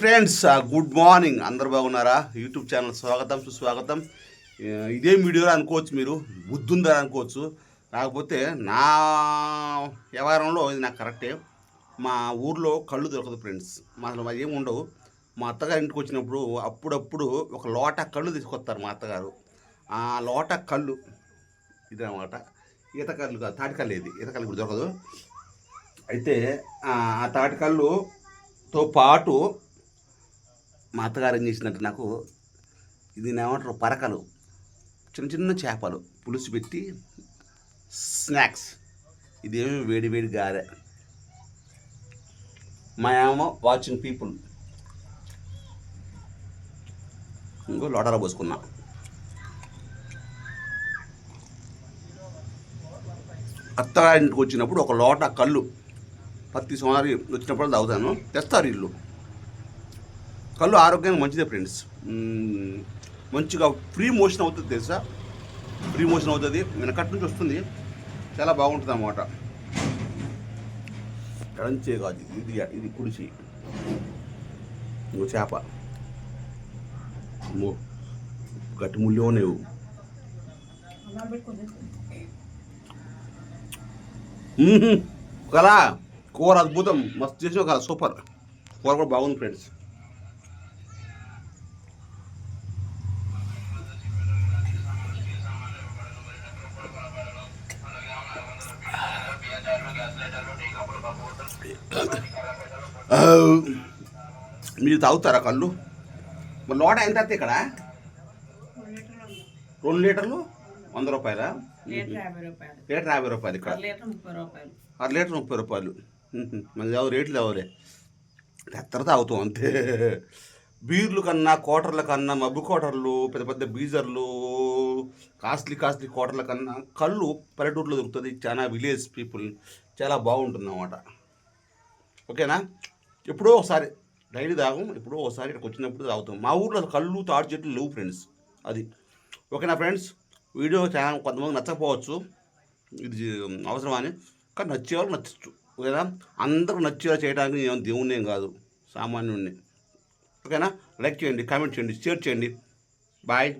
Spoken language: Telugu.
Friends good morning. అందరు బాగున్నారా? యూట్యూబ్ ఛానల్ స్వాగతం సుస్వాగతం. ఇదే వీడియోలో అనుకోవచ్చు మీరు బుద్ధుందని అనుకోవచ్చు. కాకపోతే నా వ్యవహారంలో ఇది నాకు కరెక్టే. మా ఊర్లో కళ్ళు దొరకదు ఫ్రెండ్స్. మా అసలు ఏమి ఉండవు. మా అత్తగారి ఇంటికి వచ్చినప్పుడు అప్పుడప్పుడు ఒక లోట కళ్ళు తీసుకొస్తారు మా అత్తగారు. ఆ లోట కళ్ళు ఇదన్నమాట. ఈత కళ్ళు కాదు తాటి కళ్ళు ఇది. ఈత కళ్ళు దొరకదు. అయితే ఆ ఆ తాటి కళ్ళుతో పాటు మా అత్తగారు ఏం చేసిందంటే నాకు ఇది ఏమంటారు పరకలు. చిన్న చిన్న చేపలు పులుసు పెట్టి స్నాక్స్. ఇదేమి వేడి వేడి గారె. మా ఏమో వాచింగ్ పీపుల్ ఇంకో లోటలో పోసుకున్నా. అత్తగారింటికి వచ్చినప్పుడు ఒక లోట కళ్ళు. ప్రతి సోమారి వచ్చినప్పుడు తాగుతాను. తెస్తారు ఇల్లు. కళ్ళు ఆరోగ్యానికి మంచిదే ఫ్రెండ్స్. మంచిగా ఫ్రీ మోషన్ అవుతుంది తెలుసా? ఫ్రీ మోషన్ అవుతుంది. వెనకటి నుంచి వస్తుంది. చాలా బాగుంటుంది అన్నమాట ఎడంచే కాదు ఇది ఇది కుడిచి ఇంకో చేప. గట్టి ముళ్ళు లేవు కదా కూర అద్భుతం. మస్తు చేసిన కదా సూపర్. కూర కూడా బాగుంది ఫ్రెండ్స్. మీరు తాగుతారా కళ్ళు? మరి లోట ఎంత వస్తాయి ఇక్కడ? రెండు లీటర్లు వంద రూపాయలా? లీటర్ యాభై రూపాయలు. ఇక్కడ. అర లీటర్ ముప్పై రూపాయలు. మన ఎవరు రేట్లు ఎవరే? ఎత్తర తాగుతాం అంతే. బీర్లు కన్నా కోటర్ల కన్నా మబ్బు కోటర్లు పెద్ద పెద్ద బీజర్లు కాస్ట్లీ కాస్ట్లీ కోటర్ల కన్నా కళ్ళు పల్లెటూరులో దొరుకుతుంది. చాలా విలేజ్ పీపుల్. చాలా బాగుంటుంది అన్నమాట ఓకేనా? ఎప్పుడో ఒకసారి డైలీ తాగం ఎప్పుడో ఒకసారి ఇక్కడికి వచ్చినప్పుడు తాగుతాం. మా ఊర్లో కళ్ళు తాడు చెట్లు లేవు ఫ్రెండ్స్. అది. ఓకేనా ఫ్రెండ్స్? వీడియో చాలా కొంతమంది నచ్చకపోవచ్చు. ఇది అవసరమా అని. కానీ నచ్చేవాళ్ళు నచ్చచ్చు. ఓకేనా? అందరూ నచ్చేలా చేయడానికి నేను దేవుణ్ణి ఏం కాదు. సామాన్యుడిని ఓకేనా? లైక్ చేయండి కామెంట్ చేయండి షేర్ చేయండి. బాయ్.